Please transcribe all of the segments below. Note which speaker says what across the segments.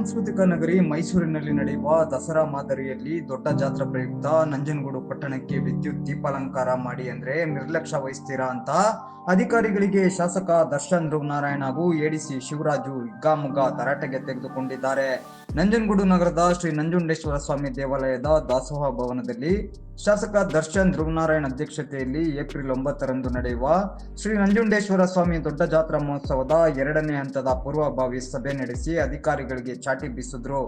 Speaker 1: ಸಾಂಸ್ಕೃತಿಕ ನಗರಿ ಮೈಸೂರಿನಲ್ಲಿ ನಡೆಯುವ ದಸರಾ ಮಾದರಿಯಲ್ಲಿ ದೊಡ್ಡ ಜಾತ್ರಾ ಪ್ರಯುಕ್ತ ನಂಜನಗೂಡು ಪಟ್ಟಣಕ್ಕೆ ವಿದ್ಯುತ್ ದೀಪಾಲಂಕಾರ ಮಾಡಿ ಅಂದ್ರೆ ನಿರ್ಲಕ್ಷ್ಯ ವಹಿಸ್ತೀರಾ ಅಂತ ಅಧಿಕಾರಿಗಳಿಗೆ ಶಾಸಕ ದರ್ಶನ್ ಧ್ರುವನಾರಾಯಣ ಹಾಗೂ ಎಡಿಸಿ ಶಿವರಾಜು ಹಿಗ್ಗಾಮುಗ್ಗಾ ತರಾಟೆಗೆ ತೆಗೆದುಕೊಂಡಿದ್ದಾರೆ. ನಂಜನಗೂಡು ನಗರದ ಶ್ರೀ ನಂಜುಂಡೇಶ್ವರ ಸ್ವಾಮಿ ದೇವಾಲಯದ ದಾಸೋಹ ಭವನದಲ್ಲಿ ಶಾಸಕ ದರ್ಶನ್ ಧ್ರುವನಾರಾಯಣ ಅಧ್ಯಕ್ಷತೆಯಲ್ಲಿ ಏಪ್ರಿಲ್ ಒಂಬತ್ತರಂದು ನಡೆಯುವ ಶ್ರೀ ನಂಜುಂಡೇಶ್ವರ ಸ್ವಾಮಿ ದೊಡ್ಡ ಜಾತ್ರಾ ಮಹೋತ್ಸವದ ಎರಡನೇ ಹಂತದ ಪೂರ್ವಭಾವಿ ಸಭೆ ನಡೆಸಿ ಅಧಿಕಾರಿಗಳಿಗೆ
Speaker 2: साठी विश्वद्रोह।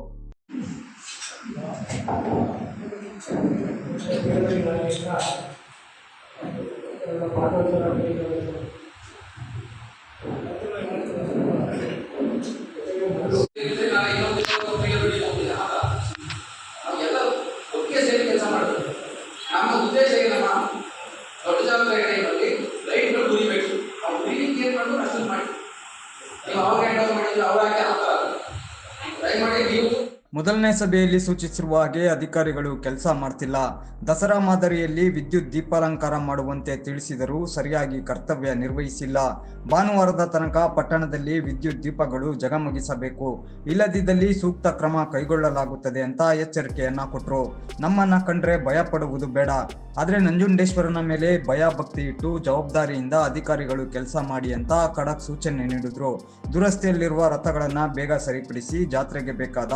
Speaker 1: ಮೊದಲನೇ ಸಭೆಯಲ್ಲಿ ಸೂಚಿಸಿರುವ ಹಾಗೆ ಅಧಿಕಾರಿಗಳು ಕೆಲಸ ಮಾಡ್ತಿಲ್ಲ. ದಸರಾ ಮಾದರಿಯಲ್ಲಿ ವಿದ್ಯುತ್ ದೀಪಾಲಂಕಾರ ಮಾಡುವಂತೆ ತಿಳಿಸಿದರೂ ಸರಿಯಾಗಿ ಕರ್ತವ್ಯ ನಿರ್ವಹಿಸಿಲ್ಲ. ಭಾನುವಾರದ ತನಕ ಪಟ್ಟಣದಲ್ಲಿ ವಿದ್ಯುತ್ ದೀಪಗಳು ಜಗಮಗಿಸಬೇಕು. ಇಲ್ಲದಿದ್ದಲ್ಲಿ ಸೂಕ್ತ ಕ್ರಮ ಕೈಗೊಳ್ಳಲಾಗುತ್ತದೆ ಅಂತ ಎಚ್ಚರಿಕೆಯನ್ನ ಕೊಟ್ಟರು ನಮ್ಮನ್ನ ಕಂಡ್ರೆ ಭಯ ಪಡುವುದು ಬೇಡ. ಆದರೆ ನಂಜುಂಡೇಶ್ವರನ ಮೇಲೆ ಭಯ ಭಕ್ತಿ ಇಟ್ಟು ಜವಾಬ್ದಾರಿಯಿಂದ ಅಧಿಕಾರಿಗಳು ಕೆಲಸ ಮಾಡಿ ಅಂತ ಖಡಕ್ ಸೂಚನೆ ನೀಡಿದ್ರು. ದುರಸ್ತಿಯಲ್ಲಿರುವ ರಥಗಳನ್ನ ಬೇಗ ಸರಿಪಡಿಸಿ ಜಾತ್ರೆಗೆ ಬೇಕಾದ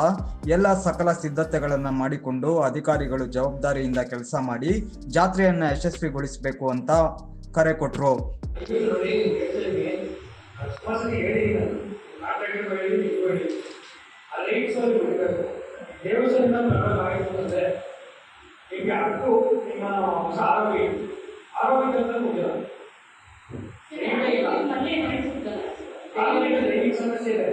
Speaker 1: ಎಲ್ಲ ಸಕಲ ಸಿದ್ಧತೆಗಳನ್ನು ಮಾಡಿಕೊಂಡು ಅಧಿಕಾರಿಗಳು ಜವಾಬ್ದಾರಿಯಿಂದ ಕೆಲಸ ಮಾಡಿ ಜಾತ್ರೆಯನ್ನು ಯಶಸ್ವಿಗೊಳಿಸಬೇಕು ಅಂತ ಕರೆ ಕೊಟ್ರು.
Speaker 3: ಸಮಸ್ಯೆ ಇದೆ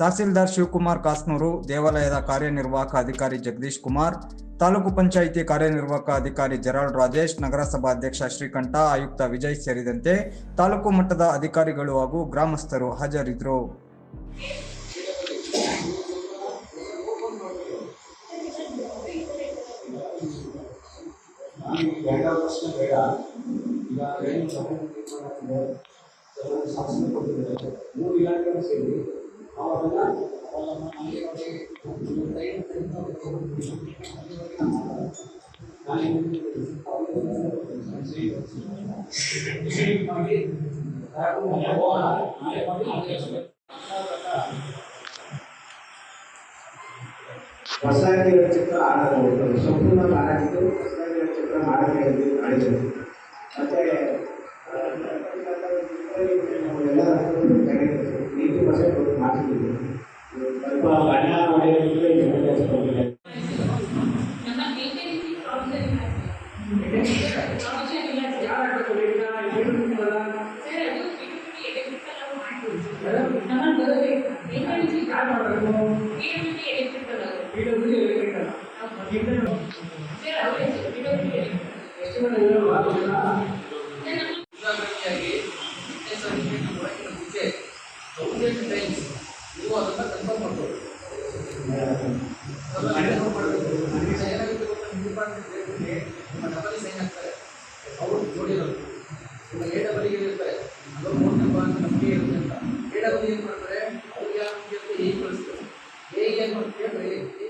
Speaker 1: ತಹಸೀಲ್ದಾರ್ ಶಿವಕುಮಾರ್ ಕಾಸ್ನೂರು, ದೇವಾಲಯದ ಕಾರ್ಯನಿರ್ವಾಹಕ ಅಧಿಕಾರಿ ಜಗದೀಶ್ ಕುಮಾರ್, ತಾಲೂಕು ಪಂಚಾಯಿತಿ ಕಾರ್ಯನಿರ್ವಾಹಕ ಅಧಿಕಾರಿ ಜೆರಾಲ್ಡ್ ರಾಜೇಶ್ ನಗರಸಭಾ ಅಧ್ಯಕ್ಷ ಶ್ರೀಕಂಠ, ಆಯುಕ್ತ ವಿಜಯ್ ಸೇರಿದಂತೆ ತಾಲೂಕು ಮಟ್ಟದ ಅಧಿಕಾರಿಗಳು ಹಾಗೂ ಗ್ರಾಮಸ್ಥರು ಹಾಜರಿದ್ದರು.
Speaker 4: ಈ ಎರಡನೇ ಪ್ರಶ್ನೆ ಬೇಡ ಈಗ ಏನು ಸಭೆ ಮಾಡ್ತಿದೆ ಕೆಲವೊಂದು ಶಾಸನ ಕೊಟ್ಟಿದ್ದಾರೆ ಮೂರು ಇಲಾಖೆಗಳು ಸೇರಿ ಅವಾಗೆಲ್ಲ ಅವೆಲ್ಲ ಮನೆ ಮಾಡಿ ಮಾಡಿ ಹೋಗೋಣ ನಾಳೆ ಮಾಡಿ ಹೊಸದಾಗಿ ಚಿತ್ರ ಆಡೋದು ಸಂಪೂರ್ಣ ಆಡಿದ್ದು ಹೊಸದಾಗಿ ಚಿತ್ರ ಮಾಡಬೇಕು ಆಡಿದ್ರು ಮತ್ತೆ ನೀತಿ ಪರ್ಸೆಂಟ್ ಮಾಡ್ತಿದ್ವಿ ಸ್ವಲ್ಪ ಕಂಪ್ಲೀಟ್ ಟೈಮ್ಸ್
Speaker 3: ನೀವು ಅದನ್ನು ಕನ್ಫರ್ಮ್ ಮಾಡ್ಬೋದು ಕನ್ಫರ್ಮ್ ಮಾಡಬೇಕು ಏನಾಗುತ್ತೆ ಗೊತ್ತಾ ಇಂಡಿಪಾರ್ಟ್ಮೆಂಟ್ ರೇಟ್ಗೆ ಡಬಲ್ ಸೈನ್
Speaker 2: ಆಗ್ತಾರೆ ಅವರು ಜೋಡಿರೋದು ನಿಮ್ಮ ಎ ಇರ್ತಾರೆ ಅದು ಅಂತ ನಮಗೆ ಇರುತ್ತೆ ಅಂತ ಎ ಏನು ಮಾಡ್ತಾರೆ ಅವ್ರಿಗೆ ಏನು ಮಾಡ್ತಾರೆ ಎ ಕಳಿಸ್ತಾರೆ ಎ